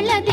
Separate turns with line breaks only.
வலது